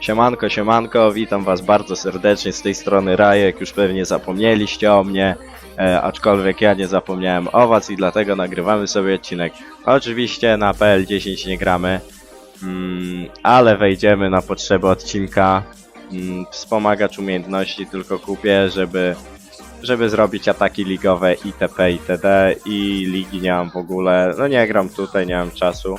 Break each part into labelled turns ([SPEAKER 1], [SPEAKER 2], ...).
[SPEAKER 1] Siemanko, siemanko, witam was bardzo serdecznie z tej strony Rajek, już pewnie zapomnieliście o mnie, e, aczkolwiek ja nie zapomniałem o was i dlatego nagrywamy sobie odcinek. Oczywiście na PL10 nie gramy, mm, ale wejdziemy na potrzeby odcinka. Mm, wspomagacz umiejętności tylko kupię, żeby, żeby zrobić ataki ligowe itp. itd. i ligi nie mam w ogóle, no nie gram tutaj, nie mam czasu.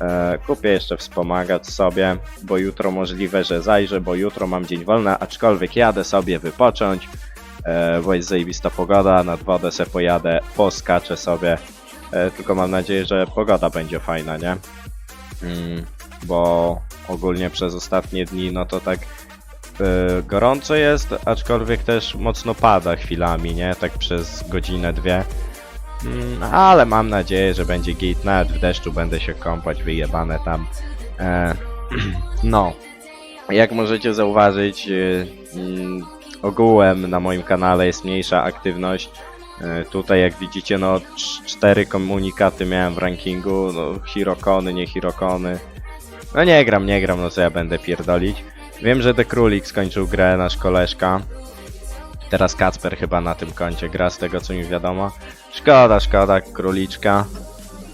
[SPEAKER 1] E, kupię jeszcze wspomagać sobie, bo jutro możliwe, że zajrzę, bo jutro mam dzień wolny, aczkolwiek jadę sobie wypocząć, e, bo jest zajebista pogoda, nad wodę se pojadę, poskaczę sobie, e, tylko mam nadzieję, że pogoda będzie fajna, nie? Mm, bo ogólnie przez ostatnie dni, no to tak gorąco jest, aczkolwiek też mocno pada chwilami, nie? Tak przez godzinę, dwie. Mm, ale mam nadzieję, że będzie git. Nawet w deszczu będę się kąpać, wyjebane tam. E, no, jak możecie zauważyć, e, mm, ogółem na moim kanale jest mniejsza aktywność. E, tutaj, jak widzicie, no cz- cztery komunikaty miałem w rankingu. No, Hirokony, nie Hirokony. No nie gram, nie gram, no co ja będę pierdolić. Wiem, że The Królik skończył grę, nasz koleżka. Teraz Kacper chyba na tym koncie gra, z tego co mi wiadomo. Szkoda, szkoda, króliczka.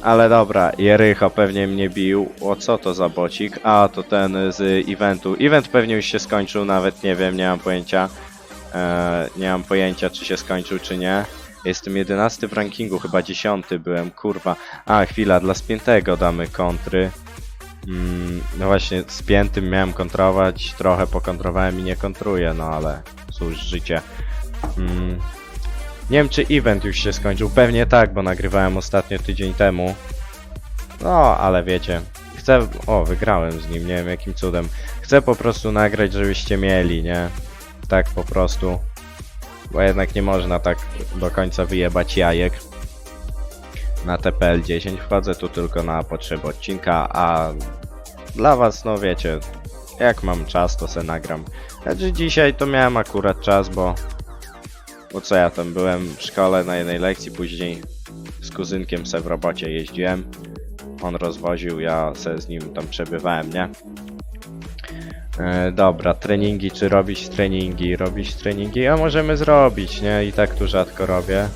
[SPEAKER 1] Ale dobra, Jerycho pewnie mnie bił. O co to za bocik? A, to ten z eventu. Event pewnie już się skończył, nawet nie wiem, nie mam pojęcia. Eee, nie mam pojęcia, czy się skończył, czy nie. Jestem 11 w rankingu, chyba 10 byłem, kurwa. A, chwila, dla spiętego damy kontry. Mm, no właśnie, spiętym miałem kontrować, trochę pokontrowałem i nie kontruję, no ale cóż, życie. Mm, nie wiem, czy event już się skończył. Pewnie tak, bo nagrywałem ostatnio tydzień temu. No, ale wiecie. Chcę. O, wygrałem z nim, nie wiem jakim cudem. Chcę po prostu nagrać, żebyście mieli, nie? Tak po prostu. Bo jednak nie można tak do końca wyjebać jajek. Na TPL 10 wchodzę tu tylko na potrzeby odcinka, a dla was, no wiecie, jak mam czas, to se nagram. Znaczy dzisiaj to miałem akurat czas, bo bo co ja tam byłem w szkole na jednej lekcji, później z kuzynkiem se w robocie jeździłem. On rozwoził, ja se z nim tam przebywałem, nie? E, dobra, treningi, czy robić treningi? Robić treningi? A możemy zrobić, nie? I tak tu rzadko robię.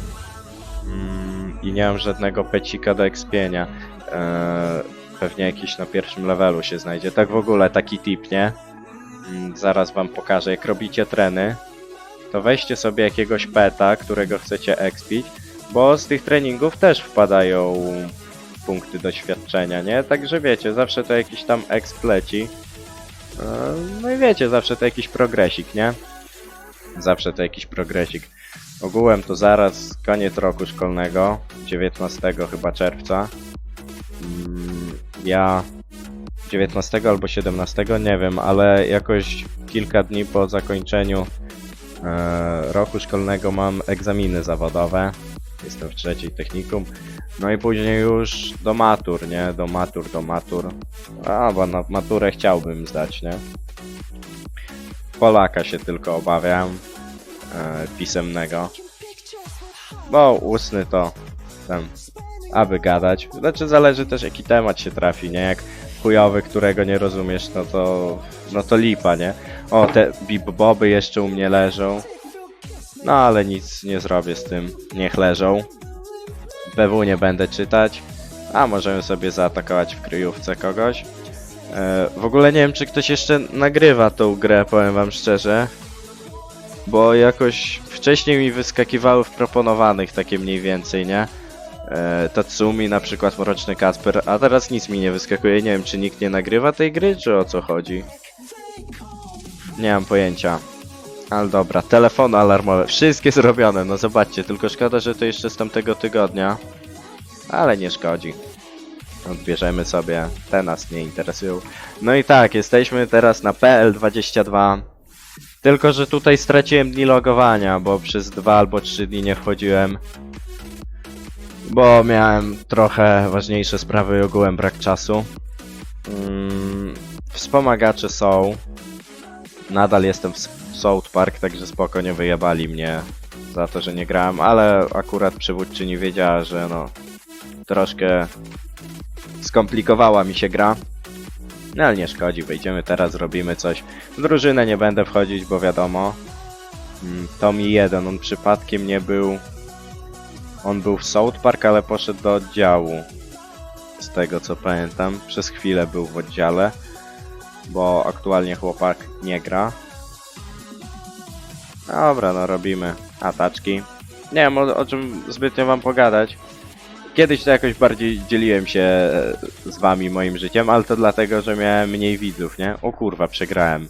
[SPEAKER 1] Mm, I nie mam żadnego pecika do ekspienia. E, pewnie jakiś na pierwszym levelu się znajdzie. Tak w ogóle, taki tip, nie? Mm, zaraz wam pokażę, jak robicie treny to weźcie sobie jakiegoś peta, którego chcecie expić, bo z tych treningów też wpadają punkty doświadczenia, nie? Także wiecie, zawsze to jakiś tam exp leci. E, No i wiecie, zawsze to jakiś progresik, nie? Zawsze to jakiś progresik. Ogółem to zaraz koniec roku szkolnego, 19 chyba czerwca. Mm, Ja 19 albo 17, nie wiem, ale jakoś kilka dni po zakończeniu roku szkolnego mam egzaminy zawodowe. Jestem w trzeciej technikum. No i później już do matur, nie? Do matur, do matur. A, bo na maturę chciałbym zdać, nie? Polaka się tylko obawiam. E, pisemnego. Bo ustny to tam, aby gadać. Znaczy zależy też jaki temat się trafi, nie? Jak chujowy, którego nie rozumiesz, no to, no to lipa, nie? O, te bip-boby jeszcze u mnie leżą. No ale nic nie zrobię z tym. Niech leżą. BW nie będę czytać. A możemy sobie zaatakować w kryjówce kogoś. E, w ogóle nie wiem, czy ktoś jeszcze nagrywa tą grę, powiem wam szczerze. Bo jakoś wcześniej mi wyskakiwały w proponowanych takie mniej więcej, nie? E, Tatsumi, na przykład Mroczny Kasper, a teraz nic mi nie wyskakuje. Nie wiem, czy nikt nie nagrywa tej gry, czy o co chodzi. Nie mam pojęcia. Ale dobra, telefony alarmowe, wszystkie zrobione, no zobaczcie, tylko szkoda, że to jeszcze z tamtego tygodnia. Ale nie szkodzi. Odbierzemy sobie, te nas nie interesują. No i tak, jesteśmy teraz na PL22. Tylko, że tutaj straciłem dni logowania, bo przez dwa albo trzy dni nie wchodziłem. Bo miałem trochę ważniejsze sprawy i ogółem brak czasu. Mm, wspomagacze są. Nadal jestem w South Park, także spokojnie wyjebali mnie za to, że nie grałem, ale akurat przywódczyni wiedziała, że no troszkę skomplikowała mi się gra. No ale nie szkodzi, wejdziemy teraz, zrobimy coś. W drużynę nie będę wchodzić, bo wiadomo. Mm, Tommy 1, on przypadkiem nie był... On był w South Park, ale poszedł do oddziału. Z tego co pamiętam. Przez chwilę był w oddziale. Bo aktualnie chłopak nie gra. Dobra, no robimy ataczki. Nie wiem o, o czym zbytnio wam pogadać. Kiedyś to jakoś bardziej dzieliłem się e, z wami moim życiem, ale to dlatego, że miałem mniej widzów, nie? O kurwa, przegrałem.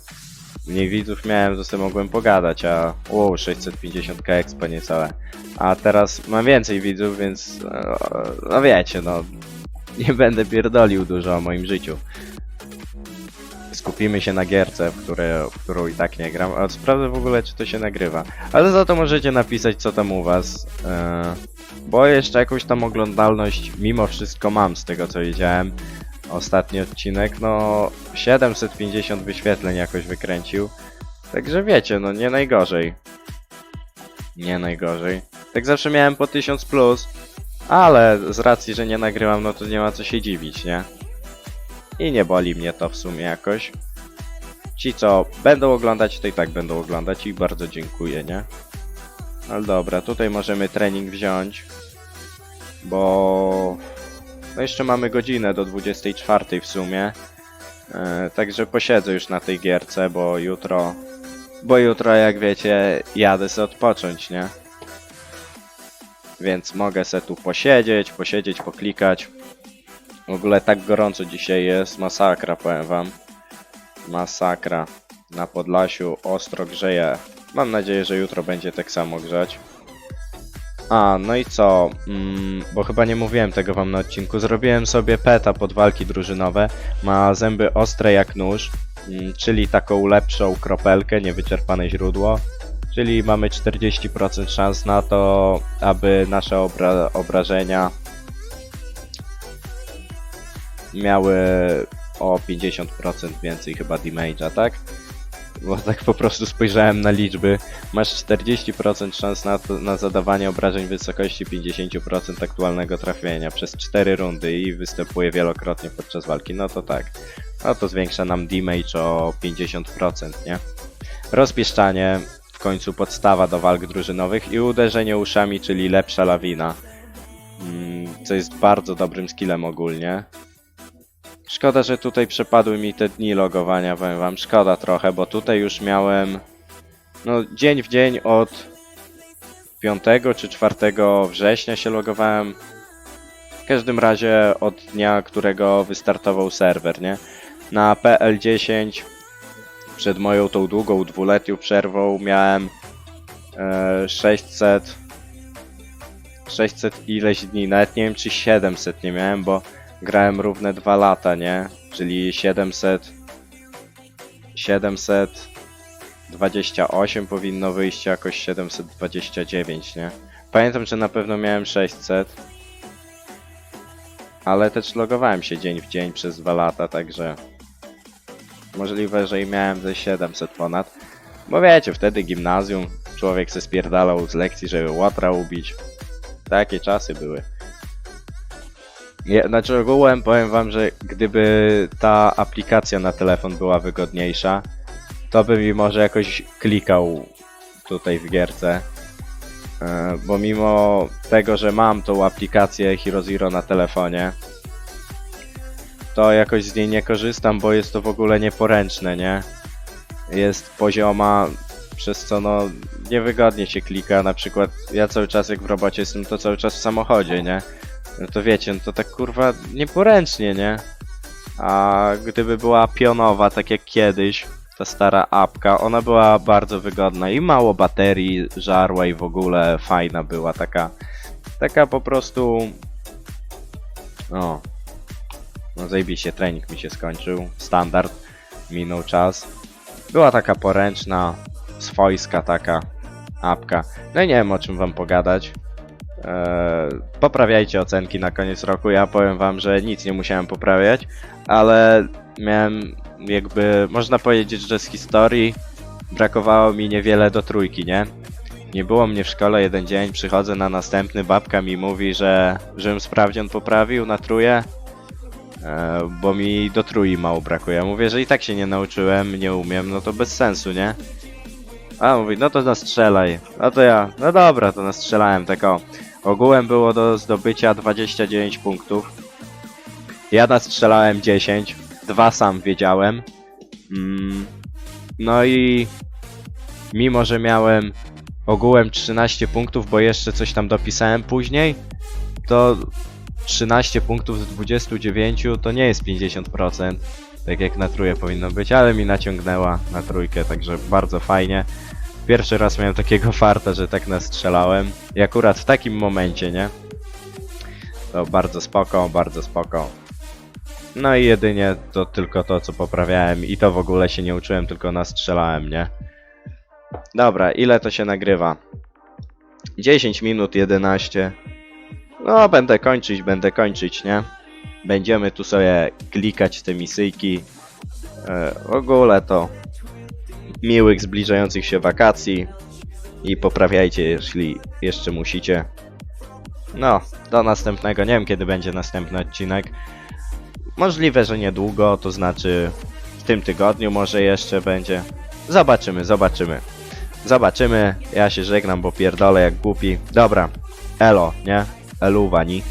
[SPEAKER 1] Mniej widzów miałem, sobie mogłem pogadać, a wow, 650k expa niecałe. A teraz mam więcej widzów, więc e, no wiecie, no nie będę pierdolił dużo o moim życiu. Skupimy się na gierce, w, które, w którą i tak nie gram, a sprawdzę w ogóle, czy to się nagrywa. Ale za to możecie napisać, co tam u was. e, bo jeszcze jakąś tam oglądalność mimo wszystko mam z tego co widziałem. Ostatni odcinek, no 750 wyświetleń jakoś wykręcił. Także wiecie, no nie najgorzej. Nie najgorzej. Tak zawsze miałem po 1000 plus, ale z racji, że nie nagrywam, no to nie ma co się dziwić, nie? I nie boli mnie to w sumie jakoś. Ci co będą oglądać, to i tak będą oglądać i bardzo dziękuję, nie? Ale dobra, tutaj możemy trening wziąć, bo no jeszcze mamy godzinę do 24 w sumie. E, także posiedzę już na tej gierce, bo jutro, bo jutro jak wiecie, jadę sobie odpocząć, nie? Więc mogę se tu posiedzieć, posiedzieć, poklikać. W ogóle tak gorąco dzisiaj jest, masakra powiem wam. Masakra. Na Podlasiu ostro grzeje. Mam nadzieję, że jutro będzie tak samo grzać. A, no i co? Mm, bo chyba nie mówiłem tego wam na odcinku. Zrobiłem sobie peta pod walki drużynowe. Ma zęby ostre jak nóż, mm, czyli taką lepszą kropelkę, niewyczerpane źródło. Czyli mamy 40% szans na to, aby nasze obra obrażenia miały o 50% więcej chyba damage'a, tak? Bo tak po prostu spojrzałem na liczby. Masz 40% szans na, na zadawanie obrażeń wysokości 50% aktualnego trafienia przez 4 rundy i występuje wielokrotnie podczas walki. No to tak. No to zwiększa nam damage o 50%, nie? Rozpieszczanie, w końcu podstawa do walk drużynowych i uderzenie uszami, czyli lepsza lawina. Mm, Co jest bardzo dobrym skillem ogólnie. Szkoda, że tutaj przepadły mi te dni logowania, powiem wam, szkoda trochę, bo tutaj już miałem no dzień w dzień od 5 czy 4 września się logowałem. W każdym razie od dnia, którego wystartował serwer, nie? Na PL10 przed moją tą długą dwuletnią przerwą miałem e, 600 600 ileś dni, nawet nie wiem czy 700 nie miałem, bo grałem równe 2 lata, nie? Czyli 700 728 powinno wyjść jakoś 729, nie? Pamiętam, że na pewno miałem 600. Ale też logowałem się dzień w dzień przez 2 lata, także możliwe, że i miałem ze 700 ponad. Bo wiecie, wtedy gimnazjum, człowiek se spierdalał z lekcji, żeby łotra ubić. Takie czasy były. Ja, znaczy ogółem powiem wam, że gdyby ta aplikacja na telefon była wygodniejsza, to by mi może jakoś klikał tutaj w gierce. E, Bo mimo tego, że mam tą aplikację Hero Zero na telefonie, to jakoś z niej nie korzystam, bo jest to w ogóle nieporęczne, nie? Jest pozioma, przez co no niewygodnie się klika. Na przykład ja cały czas jak w robocie jestem, to cały czas w samochodzie, nie? No to wiecie, no to tak kurwa nieporęcznie, nie? A gdyby była pionowa, tak jak kiedyś, ta stara apka, ona była bardzo wygodna i mało baterii żarła i w ogóle fajna była, taka, taka po prostu, o, no zajebiście, trening mi się skończył, standard, minął czas, była taka poręczna, swojska taka apka, no i nie wiem o czym wam pogadać, poprawiajcie ocenki na koniec roku. Ja powiem wam, że nic nie musiałem poprawiać, ale miałem jakby, można powiedzieć, że z historii brakowało mi niewiele do trójki, nie? Nie było mnie w szkole jeden dzień, przychodzę na następny, babka mi mówi, że żebym sprawdzian poprawił na truje. E, bo mi do trój mało brakuje. Mówię, że i tak się nie nauczyłem, nie umiem, no to bez sensu, nie? A mówi, no to nastrzelaj. No to ja, no dobra, to nastrzelałem tak o. Ogółem było do zdobycia 29 punktów. Ja nastrzelałem 10, dwa sam wiedziałem. Mm, no i mimo, że miałem ogółem 13 punktów, bo jeszcze coś tam dopisałem później, to 13 punktów z 29 to nie jest 50%, tak jak na trójkę powinno być, ale mi naciągnęła na trójkę, także bardzo fajnie. Pierwszy raz miałem takiego farta, że tak nastrzelałem i akurat w takim momencie, nie? To bardzo spoko, bardzo spoko. No i jedynie to tylko to, co poprawiałem i to w ogóle się nie uczyłem, tylko nastrzelałem, nie? Dobra, ile to się nagrywa? 10 minut 11. No, będę kończyć, będę kończyć, nie? Będziemy tu sobie klikać te misyjki. E, w ogóle to miłych zbliżających się wakacji i poprawiajcie, jeśli jeszcze musicie. No, do następnego. Nie wiem, kiedy będzie następny odcinek. Możliwe, że niedługo, to znaczy w tym tygodniu może jeszcze będzie. Zobaczymy, zobaczymy. Zobaczymy. Ja się żegnam, bo pierdolę jak głupi. Dobra. Elo, nie? Eluwani.